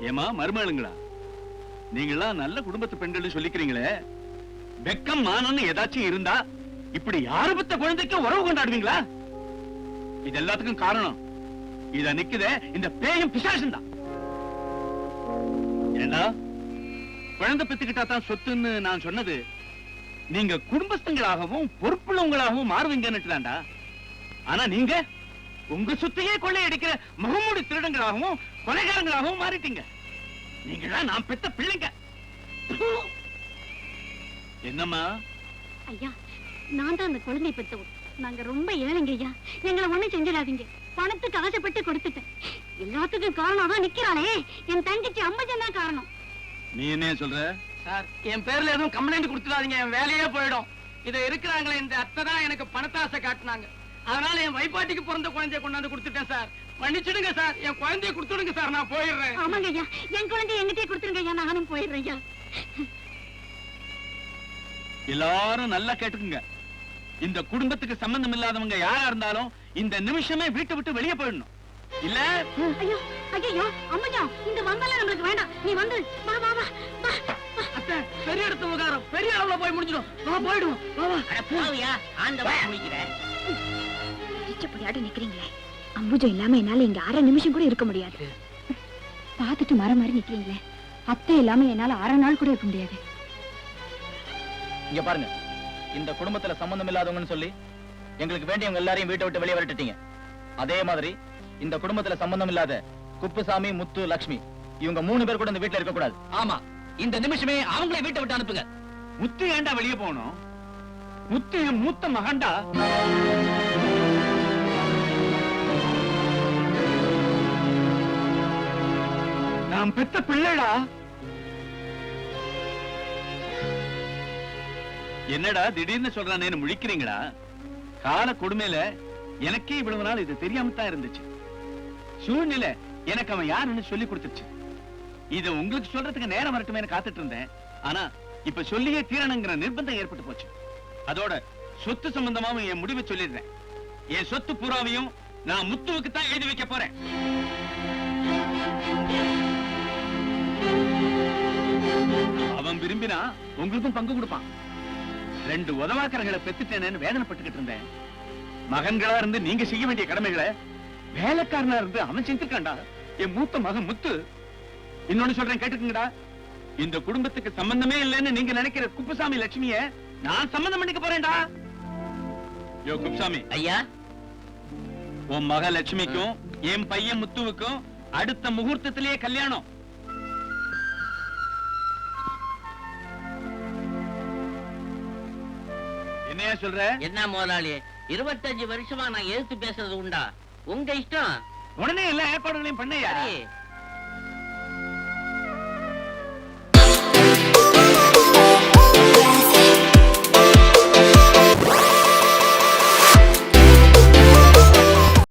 ஏமா மருமகளுங்களா? நீங்களாம் நல்ல குடும்பத்து பெண்கள் சொல்லிக்கிறீங்களே. வெக்கம் மானம்னு ஏதாச்சும் இருந்தா இப்படி யாரு பத்த குழந்தைக்கு உறவு கொண்டாடுவீங்களா? இது எல்லாத்துக்கும் காரணம். இத நிக்குதே இந்த பேயும் பிசாசும் தான். ஏண்டா? குழந்தை பெத்துக்கிட்டா தான் சொத்துன்னு நான் சொன்னது. நீங்க குடும்பஸ்தங்களாகவும் பொறுப்புள்ளவங்களாகவும் மாறுவீங்கன்னு தான்டா ஆனா நீங்க உங்க சொத்தையே கொள்ளையடிக்கிற முகமூடி திருடங்களாகவும் கொலைகாரங்களாகவும் மாறிட்டீங்க. நீங்க தான் நான் பெத்த பிள்ளைங்க. என்னம்மா? ஐயா நான் தான் அந்த குழந்தை பெற்றவன். நாங்க ரொம்ப ஏழைங்க ஐயா. எங்களை ஒண்ணும் செஞ்சிடாதீங்க. பணத்துக்கு ஆசைப்பட்டு கொடுத்துட்டேன். எல்லாத்துக்கும் காரணம் தான் நிக்கிறாளே. என் தங்கச்சி அம்மஜன் தான் காரணம். நீ என்ன சொல்ற? சார் என் பேர்ல எதுவும் கம்ப்ளைண்ட் கொடுத்துடாதீங்க. என் வேலையே போயிடும். இத இருக்கிறாங்களே இந்த அத்தை தான் எனக்கு பணத்தாசை காட்டினாங்க. அதனால என் வைப்பாட்டிக்கு பிறந்த குழந்தைய கொண்டாந்து கொடுத்துட்டேன் சார். மன்னிச்சிடுங்க சார். என் குழந்தைய கொடுத்துடுங்க சார். நான் போயிடுறேன். ஆமாங்க ஐயா. என் குழந்தைய எங்கிட்டே கொடுத்துருங்க ஐயா. நானும் போயிடுறேன் ஐயா. எல்லாரும் நல்லா கேட்டுக்குங்க. இந்த குடும்பத்துக்கு சம்பந்தம் இல்லாதவங்க யாரா இருந்தாலும் இந்த நிமிஷமே வீட்டை விட்டு வெளியே போயிடணும். இல்ல? ஐயோ ஐயோ அம்மஜா இந்த வந்தால நம்மளுக்கு வேண்டாம். நீ வந்து வா வா வா. போய் முடிஞ்சிடும். வா போயிடுவோம். வா வா. அட போவியா ஆண்டவன் முடிக்கிற இச்சப்படியாட்டு நிக்கிறீங்களே. அம்புஜம் இல்லாம என்னால இங்க அரை நிமிஷம் கூட இருக்க முடியாது. பார்த்துட்டு மர மாதிரி நிக்கிறீங்களே. அத்தை இல்லாம என்னால அரை நாள் கூட இருக்க முடியாது. இங்க பாருங்க. இந்த குடும்பத்துல சம்பந்தம் இல்லாதவங்கன்னு சொல்லி எங்களுக்கு வேண்டியவங்க எல்லாரையும் வீட்டை விட்டு வெளியே விரட்டிட்டீங்க. அதே மாதிரி இந்த குடும்பத்துல சம்பந்தம் இல்லாத குப்புசாமி முத்து லக்ஷ்மி இவங்க மூணு பேர் கூட இந்த வீட்டுல இருக்க கூடாது ஆமா. இந்த நிமிஷமே அவங்களே வீட்டை விட்டு அனுப்புங்க. முத்து ஏன்டா வெளியே போகணும்? முத்து என் மூத்த மகண்டா நான் பெத்த பிள்ளைடா. என்னடா திடீர்னு சொல்றானேன்னு முழிக்கிறீங்களா? கால கொடுமையில எனக்கே இவ்வளவு நாள் இது தெரியாம தான் இருந்துச்சு. சூழ்நிலை எனக்கு அவன் யாருன்னு சொல்லி கொடுத்துருச்சு. இத உங்களுக்கு சொல்றதுக்கு நேரம் வரட்டுமே காத்துட்டு இருந்தேன். ஆனா இப்ப சொல்லியே தீரணுங்கிற நிர்பந்தம் ஏற்பட்டு போச்சு. அதோட சொத்து சம்பந்தமாவும் என் முடிவை சொல்லிடுறேன். என் சொத்து பூராவையும் நான் முத்துவுக்கு தான் எழுதி வைக்க போறேன். அவன் விரும்பினா உங்களுக்கும் பங்கு கொடுப்பான். ரெண்டு உதவாக்கரங்களை பெத்துட்டேனேன்னு வேதனைப்பட்டுக்கிட்டு இருந்தேன். மகன்களா இருந்து நீங்க செய்ய வேண்டிய கடமைகளை வேலைக்காரனா இருந்து அவன் செஞ்சிருக்கான்டா. என் மூத்த மகன் முத்து. இன்னொன்னு சொல்றேன் கேட்டுக்குங்கடா. இந்த குடும்பத்துக்கு சம்பந்தமே இல்லைன்னு நீங்க நினைக்கிற குப்புசாமி லட்சுமிய நான் சம்பந்தம் பண்ணிக்க போறேன்டா. யோ குப்புசாமி. ஐயா? உன் மக லட்சுமிக்கும் என் பையன் முத்துவுக்கும் அடுத்த முகூர்த்தத்திலேயே கல்யாணம். என்னையா சொல்ற? என்ன முதலாளி இருபத்தஞ்சு வருஷமா நான் எதிர்த்து பேசுறது உண்டா? உங்க இஷ்டம். உடனே எல்லா ஏற்பாடுகளையும் பண்ணையா